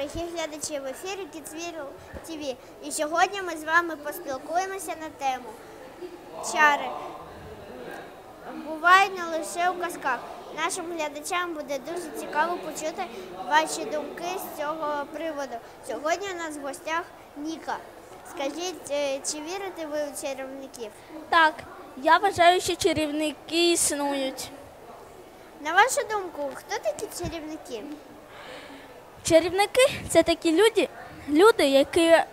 дорогі глядачі! В ефірі Kidsville TV. І сьогодні ми з вами поспілкуємося на тему чари. Бувають не лише у казках. Нашим глядачам буде дуже цікаво почути ваші думки з цього приводу. Сьогодні у нас в гостях Ніка. Скажіть, е, чи вірите ви у чарівників? Так, я вважаю, що чарівники існують. На вашу думку, хто такі чарівники? Чарівники це такі люди, люди, які е,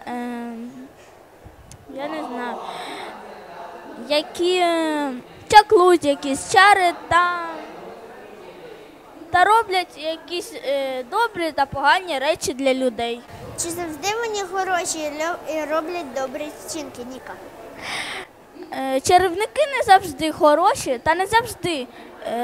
я не знаю, які е, чаклують якісь чари та, та роблять якісь е, добрі та погані речі для людей. Чи завжди вони хороші і роблять добрі вчинки, Ніка? Е, Чарівники не завжди хороші та не завжди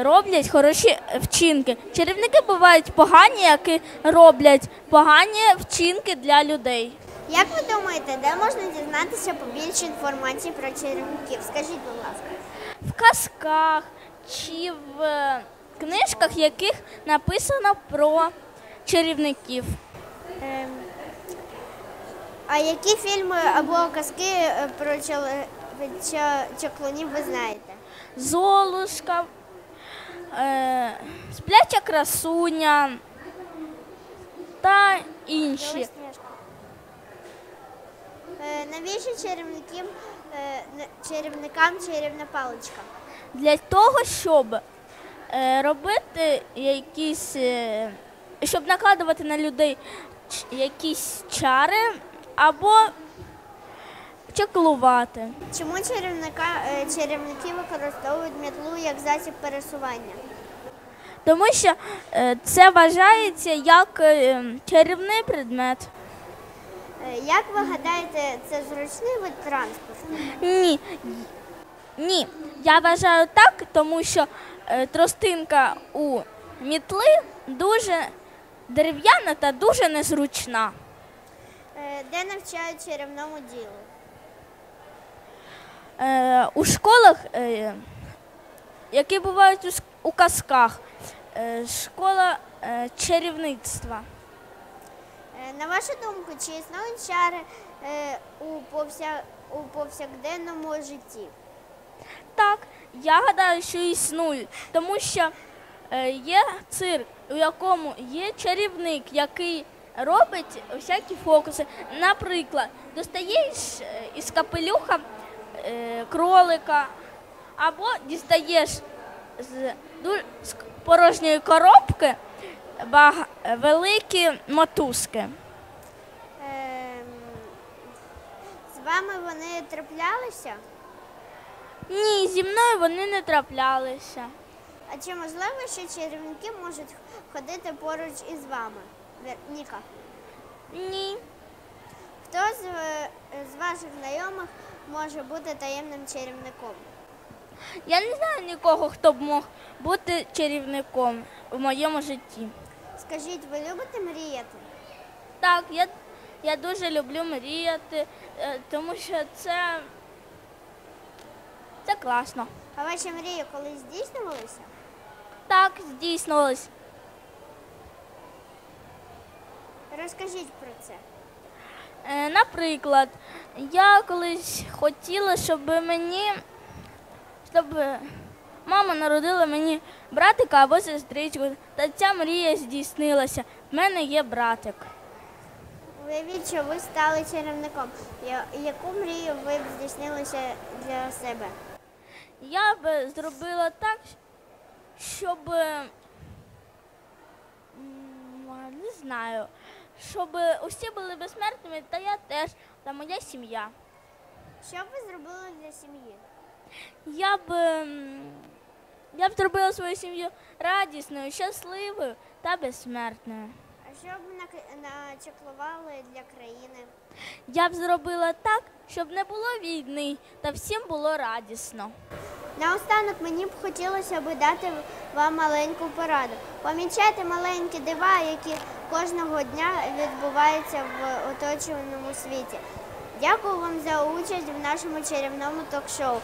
роблять хороші вчинки. Чарівники бувають погані, які роблять погані вчинки для людей. Як ви думаєте, де можна дізнатися побільше інформації про чарівників? Скажіть, будь ласка. В казках чи в е, книжках, яких написано про чарівників. Ем, а які фільми або казки е, про чаклунів ви знаєте? Золушка, спляча красуня та інші. Е, навіщо чарівників, е, чарівникам чарівна паличка? для того, щоб е, робити якісь, е, щоб накладувати на людей якісь чари або чаклувати. Чому чарівника, е, чарівники використовують мітлу як засіб пересування? Тому що е, це вважається як е, чарівний предмет. Як ви гадаєте, це зручний вид транспорту? Ні. Ні. Я вважаю так, тому що тростинка у мітли дуже дерев'яна та дуже незручна. Де навчають чарівному ділу? Е, у школах, е, які бувають у, у казках, е, школа е, чарівництва. На вашу думку, чи існують чари е, у, повся... у повсякденному житті? Так, я гадаю, що існують, тому що е, є цирк, у якому є чарівник, який робить всякі фокуси. Наприклад, достаєш із капелюха кролика, або дістаєш з, порожньої коробки великі мотузки. Ем, з вами вони траплялися? Ні, зі мною вони не траплялися. А чи можливо, що чарівники можуть ходити поруч із вами? Ніка, Ні. хто з, е, з ваших знайомих може бути таємним чарівником? Я не знаю нікого, хто б мог бути чарівником у моєму житті. Скажіть, ви любите мріяти? Так, я, я дуже люблю мріяти, е, тому що це, це класно. А ваші мрії колись здійснювалися? Так, здійснилось. Розкажіть про це. Е, Наприклад, я колись хотіла, щоб мені, щоб мама народила мені братика або сестричку, та ця мрія здійснилася. В мене є братик. Уявіть, що ви стали чарівником. Яку мрію ви б здійснилися для себе? Я б зробила так, щоб не знаю, щоб усі були безсмертними, та я теж, та моя сім'я. Що б ви зробили для сім'ї? Я б я б зробила свою сім'ю радісною, щасливою та безсмертною. А що б начеклували для країни? Я б зробила так, щоб не було війни та всім було радісно. Наостанок мені б хотілося би дати вам маленьку пораду. Помічайте маленькі дива, які кожного дня відбуваються в оточуваному світі. Дякую вам за участь в нашому чарівному ток-шоу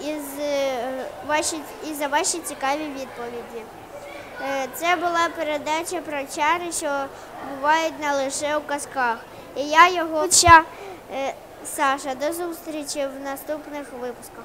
і, е, за ваші цікаві відповіді. Е, Це була передача про чари, що бувають не лише у казках. І я його Саша. До зустрічі в наступних випусках.